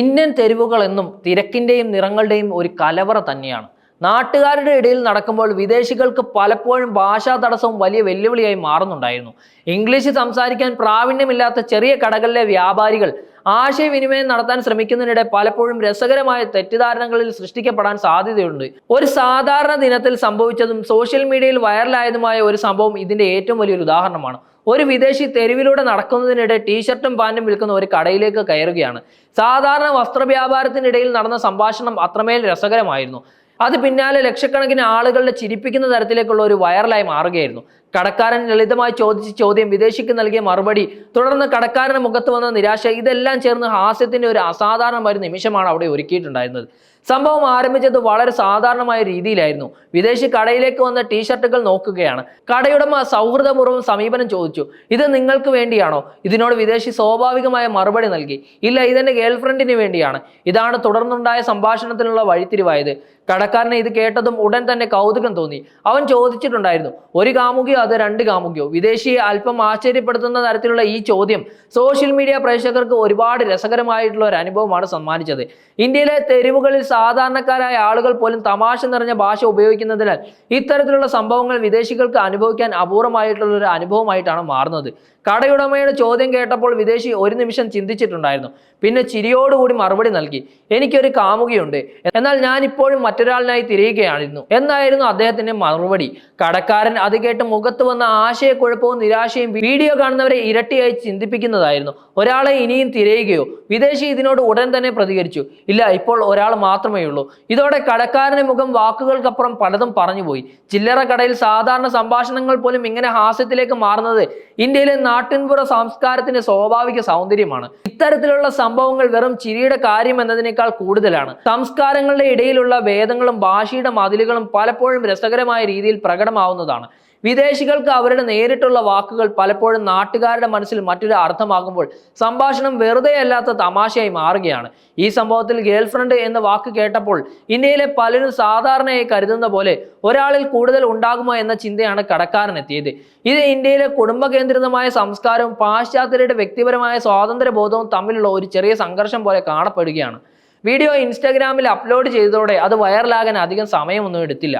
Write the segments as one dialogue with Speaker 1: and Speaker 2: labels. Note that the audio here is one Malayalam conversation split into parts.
Speaker 1: ഇന്ത്യൻ തെരുവുകൾ എന്നും തിരക്കിന്റെയും നിറങ്ങളുടെയും ഒരു കലവറ തന്നെയാണ്. നാട്ടുകാരുടെ ഇടയിൽ നടക്കുമ്പോൾ വിദേശികൾക്ക് പലപ്പോഴും ഭാഷാ തടസ്സവും വലിയ വെല്ലുവിളിയായി മാറുന്നുണ്ടായിരുന്നു. ഇംഗ്ലീഷ് സംസാരിക്കാൻ പ്രാവീണ്യമില്ലാത്ത ചെറിയ കടകളിലെ വ്യാപാരികൾ ആശയവിനിമയം നടത്താൻ ശ്രമിക്കുന്നതിനിടെ പലപ്പോഴും രസകരമായ തെറ്റിദ്ധാരണകളിൽ സൃഷ്ടിക്കപ്പെടാൻ സാധ്യതയുണ്ട്. ഒരു സാധാരണ ദിനത്തിൽ സംഭവിച്ചതും സോഷ്യൽ മീഡിയയിൽ വൈറലായതുമായ ഒരു സംഭവം ഇതിന്റെ ഏറ്റവും വലിയൊരു ഉദാഹരണമാണ്. ഒരു വിദേശി തെരുവിലൂടെ നടക്കുന്നതിനിടെ ടീഷർട്ടും പാന്റും വിൽക്കുന്ന ഒരു കടയിലേക്ക് കയറുകയാണ്. സാധാരണ വസ്ത്രവ്യാപാരത്തിനിടയിൽ നടന്ന സംഭാഷണം അത്രമേൽ രസകരമായിരുന്നു. അത് പിന്നാലെ ലക്ഷക്കണക്കിന് ആളുകളുടെ ചിരിപ്പിക്കുന്ന തരത്തിലേക്കുള്ള ഒരു വൈറലായി മാറുകയായിരുന്നു. കടക്കാരൻ ലളിതമായി ചോദിച്ച ചോദ്യം വിദേശിക്ക് നൽകിയ മറുപടി തുടർന്ന് കടക്കാരന് മുഖത്ത് വന്ന നിരാശ ഇതെല്ലാം ചേർന്ന് ഹാസ്യത്തിന്റെ ഒരു അസാധാരണമായ നിമിഷമാണ് അവിടെ ഒരുക്കിയിട്ടുണ്ടായിരുന്നത്. സംഭവം ആരംഭിച്ചത് വളരെ സാധാരണമായ രീതിയിലായിരുന്നു. വിദേശി കടയിലേക്ക് വന്ന ടീഷർട്ടുകൾ നോക്കുകയാണ്. കടയുടമ സൗഹൃദപൂർവം സമീപനം ചോദിച്ചു ഇത് നിങ്ങൾക്ക് വേണ്ടിയാണോ? ഇതിനോട് വിദേശി സ്വാഭാവികമായ മറുപടി നൽകി. ഇല്ല ഇതെന്റെ ഗേൾഫ്രണ്ടിന് വേണ്ടിയാണ്. ഇതാണ് തുടർന്നുണ്ടായ സംഭാഷണത്തിനുള്ള വഴിത്തിരിവായത്. കടക്കാരനെ ഇത് കേട്ടതും ഉടൻ തന്നെ കൗതുകം തോന്നി. അവൻ ചോദിച്ചിട്ടുണ്ടായിരുന്നു ഒരു കാമുകിയോ അത് രണ്ട് കാമുകിയോ? വിദേശിയെ അല്പം ആശ്ചര്യപ്പെടുത്തുന്ന തരത്തിലുള്ള ഈ ചോദ്യം സോഷ്യൽ മീഡിയ പ്രേക്ഷകർക്ക് ഒരുപാട് രസകരമായിട്ടുള്ള ഒരു അനുഭവമാണ് സമ്മാനിച്ചത്. ഇന്ത്യയിലെ തെരുവുകളിൽ സാധാരണക്കാരായ ആളുകൾ പോലും തമാശ നിറഞ്ഞ ഭാഷ ഉപയോഗിക്കുന്നതിനാൽ ഇത്തരത്തിലുള്ള സംഭവങ്ങൾ വിദേശികൾക്ക് അനുഭവിക്കാൻ അപൂർവമായിട്ടുള്ള ഒരു അനുഭവമായിട്ടാണ് മാറുന്നത്. കടയുടമയുടെ ചോദ്യം കേട്ടപ്പോൾ വിദേശി ഒരു നിമിഷം ചിന്തിച്ചിട്ടുണ്ടായിരുന്നു. പിന്നെ ചിരിയോടുകൂടി മറുപടി നൽകി എനിക്കൊരു കാമുകിയുണ്ട്. എന്നാൽ ഞാൻ ഇപ്പോഴും മറ്റൊരാളിനായി തിരയുകയായിരുന്നു. എന്നായിരുന്നു അദ്ദേഹത്തിന്റെ മറുപടി. കടക്കാരൻ അത് കേട്ട് മുഖത്ത് വന്ന ആശയക്കുഴപ്പവും നിരാശയും വീഡിയോ കാണുന്നവരെ ഇരട്ടിയായി ചിന്തിപ്പിക്കുന്നതായിരുന്നു. ഒരാളെ ഇനിയും തിരയുകയോ വിദേശി ഇതിനോട് ഉടൻ തന്നെ പ്രതികരിച്ചു. ഇല്ല ഇപ്പോൾ ഒരാൾ മാത്രമേ ഉള്ളൂ. ഇതോടെ കടക്കാരന്റെ മുഖം വാക്കുകൾക്കപ്പുറം പലതും പറഞ്ഞുപോയി. ചില്ലറ കടയിൽ സാധാരണ സംഭാഷണങ്ങൾ പോലും ഇങ്ങനെ ഹാസ്യത്തിലേക്ക് മാറുന്നത് ഇന്ത്യയിലെ നാട്ടിൻപുറ സംസ്കാരത്തിന്റെ സ്വാഭാവിക സൗന്ദര്യമാണ്. ഇത്തരത്തിലുള്ള സംഭവങ്ങൾ വെറും ചിരിയുടെ കാര്യം എന്നതിനേക്കാൾ കൂടുതലാണ്. സംസ്കാരങ്ങളുടെ ഇടയിലുള്ള ഭേദങ്ങളും ഭാഷയുടെ മതിലുകളും പലപ്പോഴും രസകരമായ രീതിയിൽ പ്രകടമാവുന്നതാണ്. വിദേശികൾക്ക് അവരുടെ നേരിട്ടുള്ള വാക്കുകൾ പലപ്പോഴും നാട്ടുകാരുടെ മനസ്സിൽ മറ്റൊരു അർത്ഥമാകുമ്പോൾ സംഭാഷണം വെറുതെ അല്ലാത്ത തമാശയായി മാറുകയാണ്. ഈ സംഭവത്തിൽ ഗേൾഫ്രണ്ട് എന്ന വാക്ക് കേട്ടപ്പോൾ ഇന്ത്യയിലെ പലരും സാധാരണയായി കരുതുന്ന പോലെ ഒരാളിൽ കൂടുതൽ ഉണ്ടാകുമോ എന്ന ചിന്തയാണ് കടക്കാരൻ എത്തിയത് ഇത് ഇന്ത്യയിലെ കുടുംബ കേന്ദ്രിതമായ സംസ്കാരവും പാശ്ചാത്യരുടെ വ്യക്തിപരമായ സ്വാതന്ത്ര്യ ബോധവും തമ്മിലുള്ള ഒരു ചെറിയ സംഘർഷം പോലെ കാണപ്പെടുകയാണ്. വീഡിയോ ഇൻസ്റ്റാഗ്രാമിൽ അപ്ലോഡ് ചെയ്തതോടെ അത് വൈറലാകാൻ അധികം സമയമൊന്നും എടുത്തില്ല.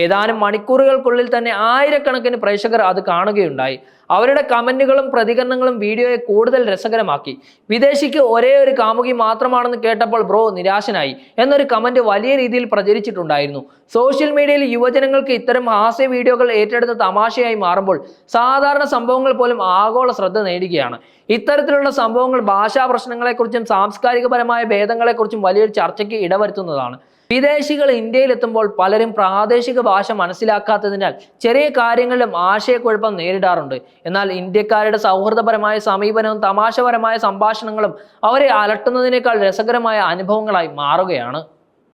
Speaker 1: ഏതാനും മണിക്കൂറുകൾക്കുള്ളിൽ തന്നെ ആയിരക്കണക്കിന് പ്രേക്ഷകർ അത് കാണുകയുണ്ടായി. അവരുടെ കമന്റുകളും പ്രതികരണങ്ങളും വീഡിയോയെ കൂടുതൽ രസകരമാക്കി. വിദേശിക്ക് ഒരേ ഒരു കാമുകി മാത്രമാണെന്ന് കേട്ടപ്പോൾ ബ്രോ നിരാശനായി എന്നൊരു കമന്റ് വലിയ രീതിയിൽ പ്രചരിച്ചിട്ടുണ്ടായിരുന്നു. സോഷ്യൽ മീഡിയയിൽ യുവജനങ്ങൾക്ക് ഇത്തരം ഹാസ്യ വീഡിയോകൾ ഏറ്റെടുത്ത് തമാശയായി മാറുമ്പോൾ സാധാരണ സംഭവങ്ങൾ പോലും ആഗോള ശ്രദ്ധ നേടുകയാണ്. ഇത്തരത്തിലുള്ള സംഭവങ്ങൾ ഭാഷാ പ്രശ്നങ്ങളെക്കുറിച്ചും സാംസ്കാരികപരമായ ഭേദങ്ങളെക്കുറിച്ചും വലിയൊരു ചർച്ചയ്ക്ക് ഇടവരുത്തുന്നതാണ്. വിദേശികൾ ഇന്ത്യയിൽ എത്തുമ്പോൾ പലരും പ്രാദേശിക ഭാഷ മനസ്സിലാക്കാത്തതിനാൽ ചെറിയ കാര്യങ്ങളിലും ആശയക്കുഴപ്പം നേരിടാറുണ്ട്. എന്നാൽ ഇന്ത്യക്കാരുടെ സൗഹൃദപരമായ സമീപനവും തമാശപരമായ സംഭാഷണങ്ങളും അവരെ അലട്ടുന്നതിനേക്കാൾ രസകരമായ അനുഭവങ്ങളായി മാറുകയാണ്.